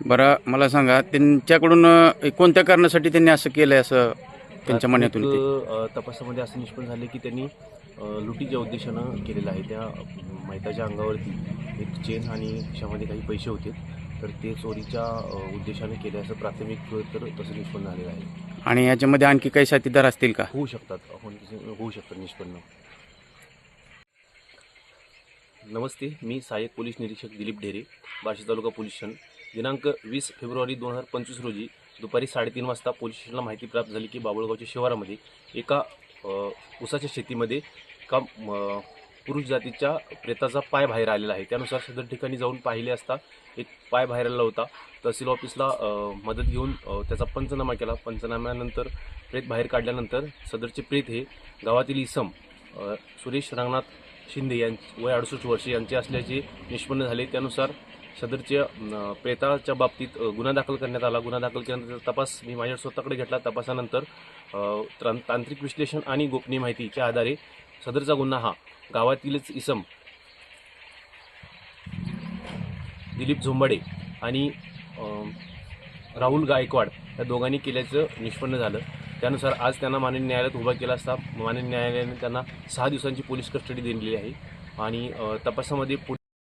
बरं मला सांगा त्यांच्याकडून कोणत्या कारणासाठी त्यांनी असं केलंय असं त्यांच्या प्राथमिक? अ, तपासामध्ये असं निष्पन्न झाले की त्यांनी अ, लुटीच्या उद्देशानं केलेलं आहे त्या मैताच्या अंगावरती एक चेन आणि खिशामध्ये काही पैसे होते. तर ते चोरीच्या अ, उद्देशाने केले असं प्राथमिक तर तसं निष्पन्न झालेलं आहे. आणि याच्यामध्ये आणखी काही साथीदार असतील का? होऊ शकतात. आपण होऊ शकतात निष्पन्न. नमस्ते मी सहाय्यक पोलीस निरीक्षक दिलीप ढेरे बार्शी तालुका पोलीस स्टेशन. दिनांक वीस फेब्रुवारी दोन हजार पंचवीस रोजी दुपारी साडेतीन वाजता पोलीस स्टेशनला माहिती प्राप्त झाली की बाबुळगावच्या शिवारामध्ये एका ऊसाच्या शेतीमध्ये एका पुरुष जातीच्या प्रेताचा पाय बाहेर आलेला आहे. त्यानुसार सदर ठिकाणी जाऊन पाहिले असता एक पाय बाहेर आलेला होता. तहसील ऑफिसला मदत घेऊन त्याचा पंचनामा केला. पंचनाम्यानंतर प्रेत बाहेर काढल्यानंतर सदरचे प्रेत हे गावातील इसम सुरेश रंगनाथ शिंदे यां वय अडुसष्ट वर्षे यांचे असल्याचे निष्पन्न झाले. त्यानुसार सदरच्या प्रेताळच्या बाबतीत गुन्हा दाखल करण्यात आला. गुन्हा दाखल केल्यानंतर तपास मी माझ्या स्वतःकडे घेतला. तपासानंतर त्रां- तांत्रिक विश्लेषण आणि गोपनीय माहितीच्या आधारे सदरचा गुन्हा हा गावातीलच इसम दिलीप झोंबाडे आणि राहुल गायकवाड या दोघांनी केल्याचं निष्पन्न झालं. त्यानुसार आज त्यांना माननीय न्यायालयात उभा केला असता. माननीय न्यायालयाने त्यांना सहा दिवसांची पोलीस कस्टडी दिलेली आहे. आणि तपासामध्ये